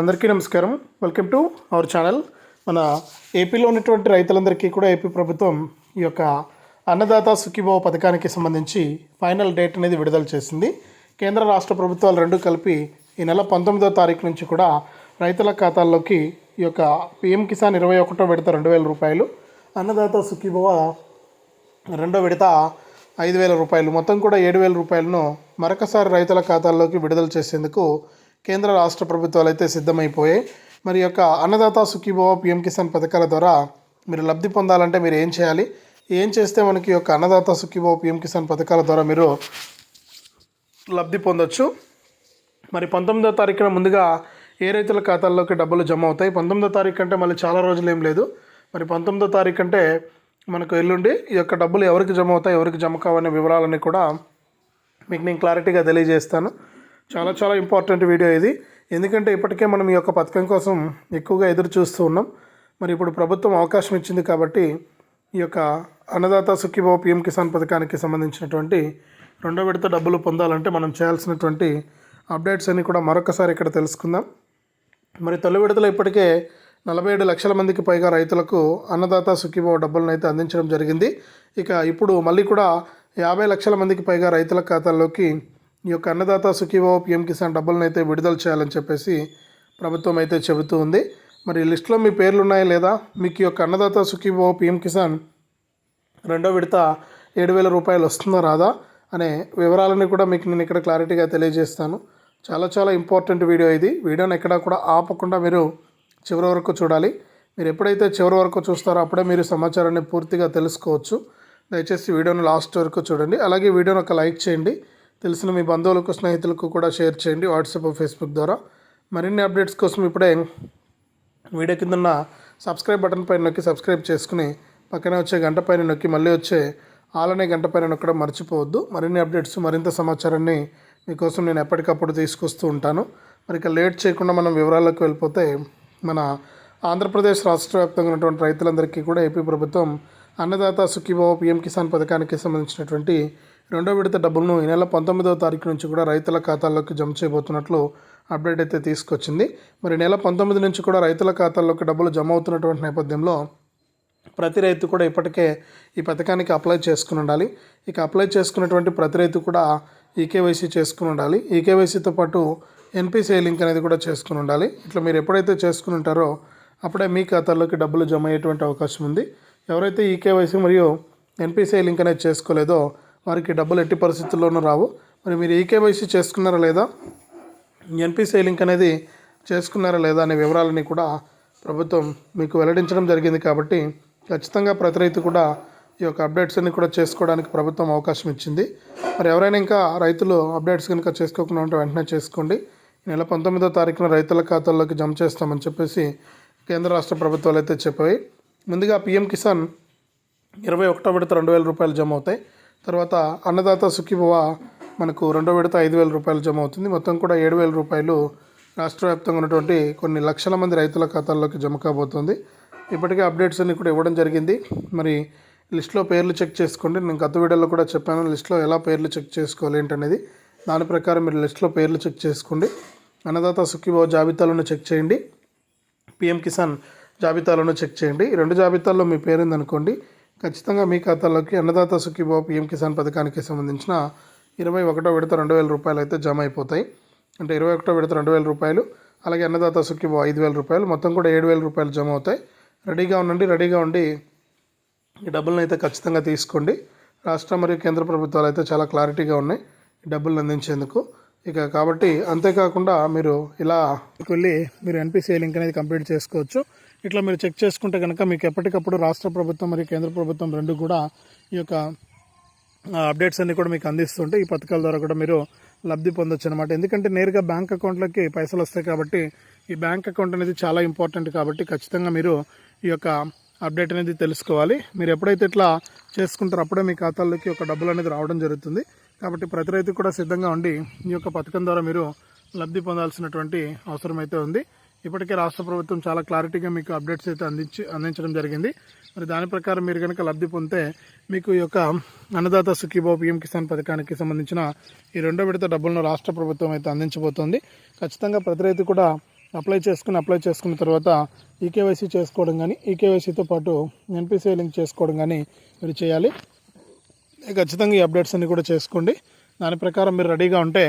అందరికీ నమస్కారం. Welcome to our channel మన ఏపీలో ఉన్నటువంటి రైతులందరికీ కూడా ఏపీ ప్రభుత్వం ఈ యొక్క అన్నదాత సుఖీభావ పథకానికి సంబంధించి ఫైనల్ డేట్ అనేది విడుదల చేసింది. కేంద్ర రాష్ట్ర ప్రభుత్వాలు రెండు కలిపి ఈ నెల పంతొమ్మిదో తారీఖు నుంచి కూడా రైతుల ఖాతాల్లోకి ఈ యొక్క పిఎం కిసాన్ ఇరవై ఒకటో విడత రెండు వేల రూపాయలు అన్నదాత సుఖీభవ రెండో విడత ఐదు వేల రూపాయలు మొత్తం కూడా ఏడు వేల రూపాయలను మరొకసారి రైతుల ఖాతాల్లోకి విడుదల చేసేందుకు కేంద్ర రాష్ట్ర ప్రభుత్వాలు అయితే సిద్ధమైపోయాయి. మరి యొక్క అన్నదాత సుఖీభవ పిఎం కిసాన్ పథకాల ద్వారా మీరు లబ్ధి పొందాలంటే మీరు ఏం చేయాలి? ఏం చేస్తే మనకి యొక్క అన్నదాత సుఖీభవ పిఎం కిసాన్ పథకాల ద్వారా మీరు లబ్ధి పొందొచ్చు? మరి పంతొమ్మిదో తారీఖున ముందుగా ఏ రైతుల ఖాతాల్లోకి డబ్బులు జమ అవుతాయి? పంతొమ్మిదో తారీఖు అంటే మళ్ళీ చాలా రోజులు ఏం లేదు. మరి పంతొమ్మిదో తారీఖు అంటే మనకు ఎల్లుండి ఈ యొక్క డబ్బులు ఎవరికి జమ అవుతాయి ఎవరికి జమ కావనే వివరాలన్నీ కూడా మీకు నేను క్లారిటీగా తెలియజేస్తాను. చాలా చాలా ఇంపార్టెంట్ వీడియో ఇది. ఎందుకంటే ఇప్పటికే మనం ఈ యొక్క పథకం కోసం ఎక్కువగా ఎదురు చూస్తూ ఉన్నాం. మరి ఇప్పుడు ప్రభుత్వం అవకాశం ఇచ్చింది కాబట్టి ఈ యొక్క అన్నదాత సుఖీభావ పిఎం కిసాన్ పథకానికి సంబంధించినటువంటి రెండో విడత డబ్బులు పొందాలంటే మనం చేయాల్సినటువంటి అప్డేట్స్ అన్నీ కూడా మరొకసారి ఇక్కడ తెలుసుకుందాం. మరి తొలి విడతలో ఇప్పటికే నలభై ఏడు లక్షల మందికి పైగా రైతులకు అన్నదాత సుఖీభావ డబ్బులను అయితే అందించడం జరిగింది. ఇక ఇప్పుడు మళ్ళీ కూడా యాభై లక్షల మందికి పైగా రైతుల ఖాతాల్లోకి ఈ యొక్క అన్నదాత సుఖీభావ పిఎం కిసాన్ డబ్బులను అయితే విడుదల చేయాలని చెప్పేసి ప్రభుత్వం అయితే చెబుతూ ఉంది. మరి ఈ లిస్టులో మీ పేర్లు ఉన్నాయా లేదా? మీకు ఈ యొక్క అన్నదాత సుఖీభావ పిఎం కిసాన్ రెండో విడత ఏడు వేల రూపాయలు వస్తుందా రాదా అనే వివరాలని కూడా మీకు నేను ఇక్కడ క్లారిటీగా తెలియజేస్తాను. చాలా చాలా ఇంపార్టెంట్ వీడియో ఇది. వీడియోని ఎక్కడా కూడా ఆపకుండా మీరు చివరి వరకు చూడాలి. మీరు ఎప్పుడైతే చివరి వరకు చూస్తారో అప్పుడే మీరు సమాచారాన్ని పూర్తిగా తెలుసుకోవచ్చు. దయచేసి వీడియోని లాస్ట్ వరకు చూడండి. అలాగే వీడియోని ఒక లైక్ చేయండి. తెలిసిన మీ బంధువులకు స్నేహితులకు కూడా షేర్ చేయండి వాట్సాప్ ఫేస్బుక్ ద్వారా. మరిన్ని అప్డేట్స్ కోసం ఇప్పుడే వీడియో కింద ఉన్న సబ్స్క్రైబ్ బటన్ పైన నొక్కి సబ్స్క్రైబ్ చేసుకుని పక్కనే వచ్చే గంట పైన నొక్కి మళ్ళీ వచ్చే ఆలనే గంట పైన నొక్కడం మర్చిపోవద్దు. మరిన్ని అప్డేట్స్ మరింత సమాచారాన్ని మీకోసం నేను ఎప్పటికప్పుడు తీసుకొస్తూ ఉంటాను. మరి ఇక లేట్ చేయకుండా మనం వివరాలకు వెళ్ళిపోతే మన ఆంధ్రప్రదేశ్ రాష్ట్ర వ్యాప్తంగా ఉన్నటువంటి రైతులందరికీ కూడా ఏపీ ప్రభుత్వం అన్నదాత సుఖీభావ పిఎం కిసాన్ పథకానికి సంబంధించినటువంటి రెండో విడత డబ్బులను ఈ నెల పంతొమ్మిదవ తారీఖు నుంచి కూడా రైతుల ఖాతాల్లోకి జమ చేయబోతున్నట్లు అప్డేట్ అయితే తీసుకొచ్చింది. మరి నెల పంతొమ్మిది నుంచి కూడా రైతుల ఖాతాల్లోకి డబ్బులు జమ అవుతున్నటువంటి నేపథ్యంలో ప్రతి రైతు కూడా ఇప్పటికే ఈ పథకానికి అప్లై చేసుకుని ఉండాలి. ఇక అప్లై చేసుకున్నటువంటి ప్రతి రైతు కూడా ఈకేవైసీ చేసుకుని ఉండాలి. ఈకేవైసీతో పాటు ఎన్పిసిఐ లింక్ అనేది కూడా చేసుకుని ఉండాలి. ఇట్లా మీరు ఎప్పుడైతే చేసుకుని ఉంటారో అప్పుడే మీ ఖాతాల్లోకి డబ్బులు జమ అయ్యేటువంటి అవకాశం ఉంది. ఎవరైతే ఈకేవైసీ మరియు ఎన్పిసిఐ లింక్ అనేది చేసుకోలేదో వారికి డబ్బులు ఎట్టి పరిస్థితుల్లోనూ రావు. మరి మీరు ఈకేవైసీ చేసుకున్నారా లేదా? ఎన్పిసిఐ లింక్ అనేది చేసుకున్నారా లేదా అనే వివరాలని కూడా ప్రభుత్వం మీకు వెల్లడించడం జరిగింది కాబట్టి ఖచ్చితంగా ప్రతి రైతు కూడా ఈ యొక్క అప్డేట్స్ అన్ని కూడా చేసుకోవడానికి ప్రభుత్వం అవకాశం ఇచ్చింది. మరి ఎవరైనా ఇంకా రైతులు అప్డేట్స్ కనుక చేసుకోకుండా ఉంటే వెంటనే చేసుకోండి. ఈ నెల పంతొమ్మిదో తారీఖున రైతుల ఖాతాల్లోకి జమ చేస్తామని చెప్పేసి కేంద్ర రాష్ట్ర ప్రభుత్వాలు అయితే చెప్పాయి. ముందుగా పిఎం కిసాన్ ఇరవై ఒకటో విడత రెండు వేల రూపాయలు జమ అవుతాయి. తర్వాత అన్నదాత సుఖీభవ మనకు రెండో విడత ఐదు వేల రూపాయలు జమ అవుతుంది. మొత్తం కూడా ఏడు వేల రూపాయలు రాష్ట్ర వ్యాప్తంగా ఉన్నటువంటి కొన్ని లక్షల మంది రైతుల ఖాతాల్లోకి జమ కాబోతుంది. ఇప్పటికే అప్డేట్స్ అన్ని కూడా ఇవ్వడం జరిగింది. మరి లిస్ట్లో పేర్లు చెక్ చేసుకోండి. నేను గత వీడియోలో కూడా చెప్పాను లిస్ట్లో ఎలా పేర్లు చెక్ చేసుకోవాలి ఏంటనేది. దాని ప్రకారం మీరు లిస్ట్లో పేర్లు చెక్ చేసుకోండి. అన్నదాత సుఖీభావ జాబితాలను చెక్ చేయండి. పిఎం కిసాన్ జాబితాలను చెక్ చేయండి. ఈ రెండు జాబితాల్లో మీ పేరు ఉందనుకోండి ఖచ్చితంగా మీ ఖాతాలోకి అన్నదాత సుఖీభావ పిఎం కిసాన్ పథకానికి సంబంధించిన ఇరవై ఒకటో విడత రెండు వేల రూపాయలు అయితే జమ అయిపోతాయి. అంటే ఇరవై ఒకటో విడత రెండు వేల రూపాయలు అలాగే అన్నదాత సుఖీభావ ఐదు వేల రూపాయలు మొత్తం కూడా ఏడు వేల రూపాయలు జమ అవుతాయి. రెడీగా ఉండండి రెడీగా ఉండి ఈ డబ్బులను అయితే ఖచ్చితంగా తీసుకోండి. రాష్ట్ర మరియు కేంద్ర ప్రభుత్వాలు అయితే చాలా క్లారిటీగా ఉన్నాయి ఈ డబ్బులను అందించేందుకు. ఇక కాబట్టి అంతేకాకుండా మీరు ఇలా వెళ్ళి మీరు ఎన్పిసిఐ లింక్ అనేది కంప్లీట్ చేసుకోవచ్చు. ఇట్లా మీరు చెక్ చేసుకుంటే కనుక మీకు ఎప్పటికప్పుడు రాష్ట్ర ప్రభుత్వం మరియు కేంద్ర ప్రభుత్వం రెండు కూడా ఈ యొక్క అప్డేట్స్ అన్నీ కూడా మీకు అందిస్తుంటే ఈ పథకాల ద్వారా కూడా మీరు లబ్ధి పొందొచ్చు అనమాట ఎందుకంటే నేరుగా బ్యాంక్ అకౌంట్లోకి పైసలు వస్తాయి కాబట్టి ఈ బ్యాంక్ అకౌంట్ అనేది చాలా ఇంపార్టెంట్ కాబట్టి ఖచ్చితంగా మీరు ఈ యొక్క అప్డేట్ అనేది తెలుసుకోవాలి. మీరు ఎప్పుడైతే ఇట్లా చేసుకుంటారో అప్పుడే మీ ఖాతాల్లోకి ఒక డబ్బులు అనేది రావడం జరుగుతుంది. కాబట్టి ప్రతి రైతు కూడా సిద్ధంగా ఉండి ఈ యొక్క పథకం ద్వారా మీరు లబ్ధి పొందాల్సినటువంటి అవసరం అయితే ఉంది. ఇప్పటికే రాష్ట్ర ప్రభుత్వం చాలా క్లారిటీగా మీకు అప్డేట్స్ అయితే అందించి అందించడం జరిగింది. మరి దాని ప్రకారం మీరు కనుక లబ్ధి పొందితే మీకు ఈ యొక్క అన్నదాత సుఖీబాబు పీఎం కిసాన్ పథకానికి సంబంధించిన ఈ రెండో విడత డబ్బులను రాష్ట్ర ప్రభుత్వం అయితే అందించబోతోంది. ఖచ్చితంగా ప్రతి రైతు కూడా అప్లై చేసుకుని అప్లై చేసుకున్న తర్వాత ఈకేవైసీ చేసుకోవడం కానీ ఈకేవైసీతో పాటు ఎన్పిసిఐ లింక్ చేసుకోవడం కానీ మీరు చేయాలి. ఖచ్చితంగా ఈ అప్డేట్స్ అన్ని కూడా చేసుకోండి. దాని ప్రకారం మీరు రెడీగా ఉంటే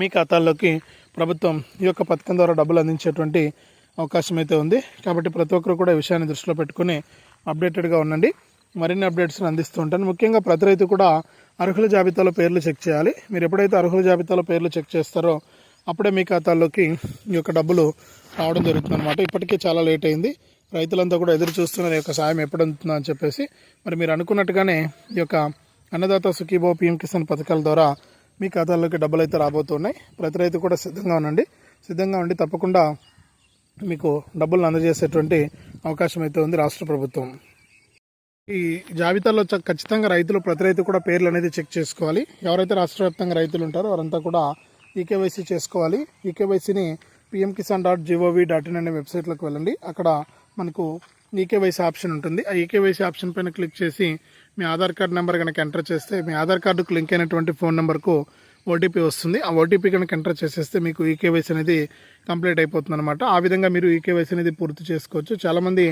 మీ ఖాతాల్లోకి ప్రభుత్వం ఈ యొక్క పథకం ద్వారా డబ్బులు అందించేటువంటి అవకాశం అయితే ఉంది. కాబట్టి ప్రతి ఒక్కరు కూడా ఈ విషయాన్ని దృష్టిలో పెట్టుకుని అప్డేటెడ్గా ఉండండి. మరిన్ని అప్డేట్స్ని అందిస్తూ ఉంటాను. ముఖ్యంగా ప్రతి రైతు కూడా అర్హుల జాబితాలో పేర్లు చెక్ చేయాలి. మీరు ఎప్పుడైతే అర్హుల జాబితాలో పేర్లు చెక్ చేస్తారో అప్పుడే మీ ఖాతాల్లోకి ఈ యొక్క డబ్బులు రావడం జరుగుతుంది అనమాట ఇప్పటికే చాలా లేట్ అయింది. రైతులంతా కూడా ఎదురు చూస్తున్నారు ఈ యొక్క సాయం ఎప్పుడు అందుతుందో అని చెప్పేసి. మరి మీరు అనుకున్నట్టుగానే ఈ యొక్క అన్నదాత సుఖీభో పిఎం కిసాన్ పథకాల ద్వారా మీ ఖాతాల్లోకి డబ్బులు అయితే రాబోతున్నాయి. ప్రతి రైతు కూడా సిద్ధంగా ఉండండి. సిద్ధంగా ఉండి తప్పకుండా మీకు డబ్బులను అందజేసేటువంటి అవకాశం అయితే ఉంది రాష్ట్ర ప్రభుత్వం. ఈ జాబితాలో చ- ఖచ్చితంగా రైతులు ప్రతి రైతు కూడా పేర్లు అనేది చెక్ చేసుకోవాలి. ఎవరైతే రాష్ట్ర వ్యాప్తంగా రైతులు ఉంటారో వారంతా కూడా ఈకేవైసీ చేసుకోవాలి. ఈకేవైసీని PM Kisan dot gov dot in అనే వెబ్సైట్లోకి వెళ్ళండి. అక్కడ మనకు ఈకేవైసీ ఆప్షన్ ఉంటుంది. ఆ ఈకేవైసీ ఆప్షన్ పైన క్లిక్ చేసి మీ ఆధార్ కార్డ్ నెంబర్ కనుక ఎంటర్ చేస్తే మీ ఆధార్ కార్డుకు లింక్ అయినటువంటి ఫోన్ నెంబర్కు ఓటీపీ వస్తుంది. ఆ ఓటీపీ కనుక ఎంటర్ చేసేస్తే మీకు ఈకేవైసీ అనేది కంప్లీట్ అయిపోతుంది అనమాట ఆ విధంగా మీరు ఈకేవైసీ అనేది పూర్తి చేసుకోవచ్చు. చాలామంది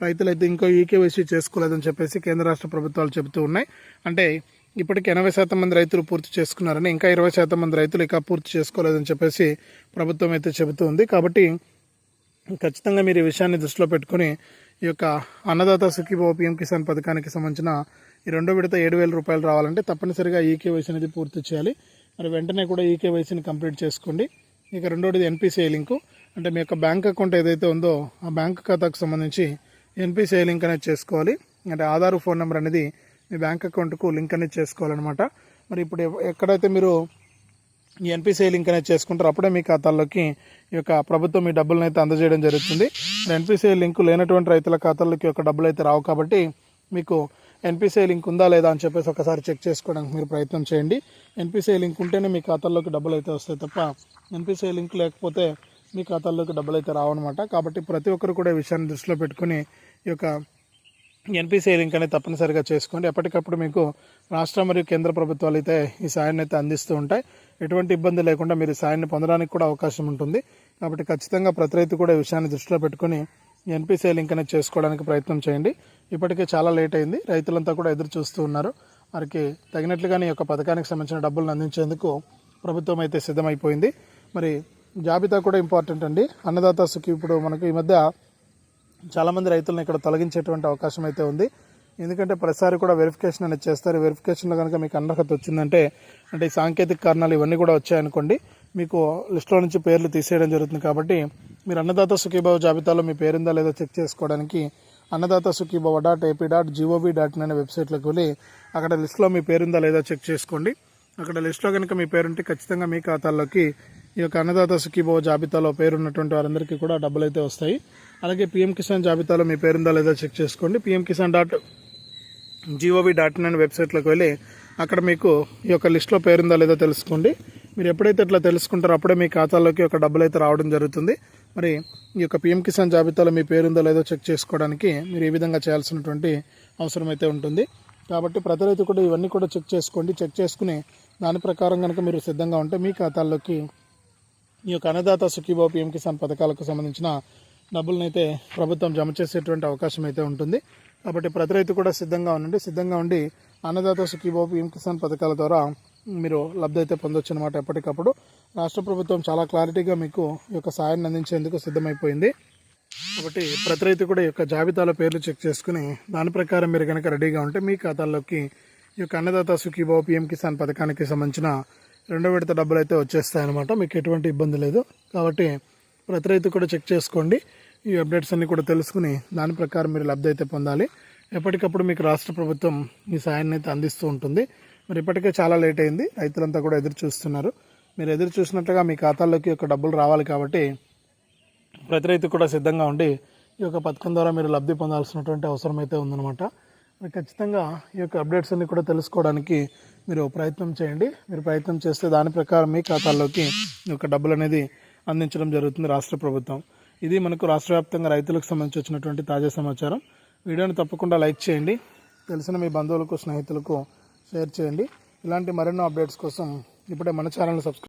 రైతులు అయితే ఇంకో ఈకేవైసీ చేసుకోలేదని చెప్పేసి కేంద్ర రాష్ట్ర ప్రభుత్వాలు చెబుతూ ఉన్నాయి. అంటే ఇప్పటికి ఎనభై శాతం మంది రైతులు పూర్తి చేసుకున్నారని ఇంకా ఇరవై శాతం మంది రైతులు ఇంకా పూర్తి చేసుకోలేదని చెప్పేసి ప్రభుత్వం అయితే చెబుతూ ఉంది. కాబట్టి ఖచ్చితంగా మీరు ఈ విషయాన్ని దృష్టిలో పెట్టుకుని ఈ యొక్క అన్నదాత సుఖీభావ పిఎం కిసాన్ పథకానికి సంబంధించిన ఈ రెండో విడత ఏడు వేల రూపాయలు రావాలంటే తప్పనిసరిగా ఈకేవైసీ అనేది పూర్తి చేయాలి. మరి వెంటనే కూడా ఈకేవైసీని కంప్లీట్ చేసుకోండి. ఇక రెండోది ఎన్పిసిఐ లింకు. అంటే మీ యొక్క బ్యాంక్ అకౌంట్ ఏదైతే ఉందో ఆ బ్యాంక్ ఖాతాకు సంబంధించి ఎన్పిసిఐ లింక్ అనేది చేసుకోవాలి. అంటే ఆధార్ ఫోన్ నెంబర్ అనేది మీ బ్యాంక్ అకౌంట్కు లింక్ అనేది చేసుకోవాలన్నమాట. మరి ఇప్పుడు ఎక్కడైతే మీరు ఈ ఎన్పిసిఐ లింక్ అనేది చేసుకుంటారు. అప్పుడే మీ ఖాతాల్లోకి ఈ యొక్క ప్రభుత్వం మీ డబ్బులను అయితే అందజేయడం జరుగుతుంది. ఎన్పిసిఐ లింక్ లేనటువంటి రైతుల ఖాతాల్లోకి యొక్క డబ్బులు అయితే రావు కాబట్టి మీకు ఎన్పిసిఐ లింక్ ఉందా లేదా అని చెప్పేసి ఒకసారి చెక్ చేసుకోవడానికి మీరు ప్రయత్నం చేయండి. ఎన్పిసిఐ లింక్ ఉంటేనే మీ ఖాతాల్లోకి డబ్బులు అయితే వస్తాయి తప్ప ఎన్పిసిఐ లింక్ లేకపోతే మీ ఖాతాల్లోకి డబ్బులు అయితే రావన్నమాట. కాబట్టి ప్రతి ఒక్కరు కూడా ఈ విషయాన్ని దృష్టిలో పెట్టుకుని ఈ యొక్క ఎన్పిసిఐ లింక్ అనేది తప్పనిసరిగా చేసుకోండి. ఎప్పటికప్పుడు మీకు రాష్ట్ర మరియు కేంద్ర ప్రభుత్వాలు అయితే ఈ సాయాన్ని అయితే అందిస్తూ ఉంటాయి. ఎటువంటి ఇబ్బంది లేకుండా మీరు సాయాన్ని పొందడానికి కూడా అవకాశం ఉంటుంది. కాబట్టి ఖచ్చితంగా ప్రతి రైతు కూడా ఈ విషయాన్ని దృష్టిలో పెట్టుకుని ఎన్పిసిఐ లింక్ అనేది చేసుకోవడానికి ప్రయత్నం చేయండి. ఇప్పటికే చాలా లేట్ అయింది. రైతులంతా కూడా ఎదురు చూస్తూ ఉన్నారు. వారికి తగినట్లుగానే ఈ యొక్క పథకానికి సంబంధించిన డబ్బులను అందించేందుకు ప్రభుత్వం అయితే సిద్ధమైపోయింది. మరి జాబితా కూడా ఇంపార్టెంట్ అండి. అన్నదాత సుఖి ఇప్పుడు మనకు ఈ మధ్య చాలామంది రైతులను ఇక్కడ తొలగించేటువంటి అవకాశం అయితే ఉంది. ఎందుకంటే ప్రతిసారి కూడా వెరిఫికేషన్ అనేది చేస్తారు. వెరిఫికేషన్లో కనుక మీకు అనర్హత వచ్చిందంటే అంటే ఈ సాంకేతిక కారణాలు ఇవన్నీ కూడా వచ్చాయనుకోండి మీకు లిస్టులో నుంచి పేర్లు తీసేయడం జరుగుతుంది కాబట్టి మీరు అన్నదాత సుఖీభావ జాబితాలో మీ పేరుందా లేదో చెక్ చేసుకోవడానికి Annadata Sukhibhava dot AP dot gov dot in అనే వెబ్సైట్లోకి వెళ్ళి అక్కడ లిస్టులో మీ పేరుందా లేదో చెక్ చేసుకోండి. అక్కడ లిస్టులో కనుక మీ పేరుంటే ఖచ్చితంగా మీ ఖాతాల్లోకి ఈ యొక్క అన్నదాత సుఖీభావ జాబితాలో పేరున్నటువంటి వారందరికీ కూడా డబ్బులు అయితే వస్తాయి. అలాగే పీఎం కిసాన్ జాబితాలో మీ పేరుందా లేదా చెక్ చేసుకోండి. PM Kisan dot gov dot in అనే వెబ్సైట్లోకి వెళ్ళి అక్కడ మీకు ఈ యొక్క లిస్ట్లో పేరుందా లేదో తెలుసుకోండి. మీరు ఎప్పుడైతే ఇట్లా తెలుసుకుంటారో అప్పుడే మీ ఖాతాలోకి ఒక డబ్బులు అయితే రావడం జరుగుతుంది. మరి ఈ యొక్క పిఎం కిసాన్ జాబితాలో మీ పేరుందో లేదో చెక్ చేసుకోవడానికి మీరు ఈ విధంగా చేయాల్సినటువంటి అవసరం అయితే ఉంటుంది. కాబట్టి ప్రతి రైతు కూడా ఇవన్నీ కూడా చెక్ చేసుకోండి. చెక్ చేసుకుని దాని ప్రకారం కనుక మీరు సిద్ధంగా ఉంటే మీ ఖాతాల్లోకి ఈ యొక్క అన్నదాత సుఖీబాబు పిఎం కిసాన్ పథకాలకు సంబంధించిన డబ్బులనైతే అయితే ప్రభుత్వం జమ చేసేటువంటి అవకాశం అయితే ఉంటుంది. కాబట్టి ప్రతి రైతు కూడా సిద్ధంగా ఉండండి. సిద్ధంగా ఉండి అన్నదాత సుఖీబాబు పిఎం కిసాన్ పథకాల ద్వారా మీరు లబ్ధి అయితే పొందొచ్చు అనమాట ఎప్పటికప్పుడు. రాష్ట్ర ప్రభుత్వం చాలా క్లారిటీగా మీకు ఈ యొక్క సాయాన్ని అందించేందుకు సిద్ధమైపోయింది. కాబట్టి ప్రతి రైతు కూడా ఈ యొక్క జాబితాలో పేర్లు చెక్ చేసుకుని దాని ప్రకారం మీరు కనుక రెడీగా ఉంటే మీ ఖాతాల్లోకి ఈ యొక్క అన్నదాత సుఖీబాబు పిఎం కిసాన్ పథకానికి సంబంధించిన రెండో విడత డబ్బులు అయితే వచ్చేస్తాయన్నమాట. మీకు ఎటువంటి ఇబ్బంది లేదు. కాబట్టి ప్రతి రైతు కూడా చెక్ చేసుకోండి. ఈ అప్డేట్స్ అన్నీ కూడా తెలుసుకుని దాని ప్రకారం మీరు లబ్ధి అయితే పొందాలి. ఎప్పటికప్పుడు మీకు రాష్ట్ర ప్రభుత్వం ఈ సాయాన్ని అయితే అందిస్తూ ఉంటుంది. మరి ఇప్పటికే చాలా లేట్ అయింది. రైతులంతా కూడా ఎదురు చూస్తున్నారు. మీరు ఎదురు చూసినట్లుగా మీ ఖాతాల్లోకి ఒక డబ్బులు రావాలి కాబట్టి ప్రతి రైతు కూడా సిద్ధంగా ఉండి ఈ యొక్క పథకం ద్వారా మీరు లబ్ధి పొందాల్సినటువంటి అవసరం అయితే ఉందన్నమాట. మరి ఖచ్చితంగా ఈ యొక్క అప్డేట్స్ అన్ని కూడా తెలుసుకోవడానికి మీరు ప్రయత్నం చేయండి. మీరు ప్రయత్నం చేస్తే దాని ప్రకారం మీ ఖాతాల్లోకి ఈ యొక్క డబ్బులు అనేది అందించడం జరుగుతుంది రాష్ట్ర ప్రభుత్వం. ఇది మనకు రాష్ట్ర వ్యాప్తంగా రైతులకు సంబంధించి వచ్చినటువంటి తాజా సమాచారం. వీడియోని తప్పకుండా లైక్ చేయండి. తెలిసిన మీ బంధువులకు స్నేహితులకు షేర్ చేయండి. ఇలాంటి మరెన్నో అప్డేట్స్ కోసం ఇప్పుడే మన ఛానల్ సబ్స్క్రైబ్